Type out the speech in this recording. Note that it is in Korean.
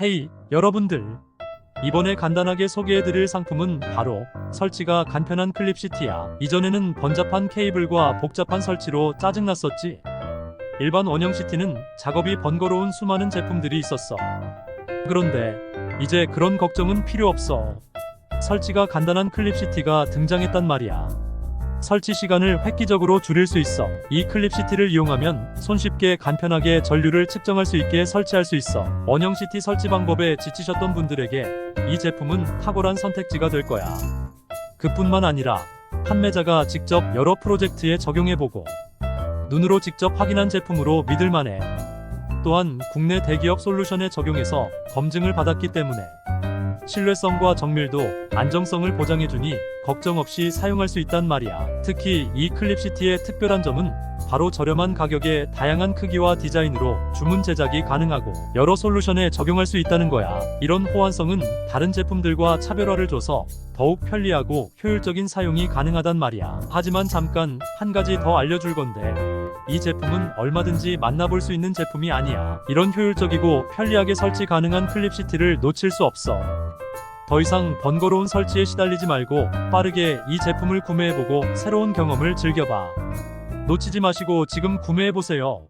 헤이, 여러분들. 이번에 간단하게 소개해드릴 상품은 바로 설치가 간편한 클립시티야. 이전에는 번잡한 케이블과 복잡한 설치로 짜증났었지. 일반 원형 시티는 작업이 번거로운 수많은 제품들이 있었어. 그런데 이제 그런 걱정은 필요 없어. 설치가 간단한 클립시티가 등장했단 말이야. 설치 시간을 획기적으로 줄일 수 있어. 이 클립 시티를 이용하면 손쉽게 간편하게 전류를 측정할 수 있게 설치할 수 있어. 원형 시티 설치 방법에 지치셨던 분들에게 이 제품은 탁월한 선택지가 될 거야. 그뿐만 아니라 판매자가 직접 여러 프로젝트에 적용해보고 눈으로 직접 확인한 제품으로 믿을만해. 또한 국내 대기업 솔루션에 적용해서 검증을 받았기 때문에 신뢰성과 정밀도, 안정성을 보장해주니 걱정 없이 사용할 수 있단 말이야. 특히 이 클립시티의 특별한 점은 바로 저렴한 가격에 다양한 크기와 디자인으로 주문 제작이 가능하고 여러 솔루션에 적용할 수 있다는 거야. 이런 호환성은 다른 제품들과 차별화를 줘서 더욱 편리하고 효율적인 사용이 가능하단 말이야. 하지만 잠깐 한 가지 더 알려줄 건데 이 제품은 얼마든지 만나볼 수 있는 제품이 아니야. 이런 효율적이고 편리하게 설치 가능한 클립시티를 놓칠 수 없어. 더 이상 번거로운 설치에 시달리지 말고 빠르게 이 제품을 구매해보고 새로운 경험을 즐겨봐. 놓치지 마시고 지금 구매해보세요.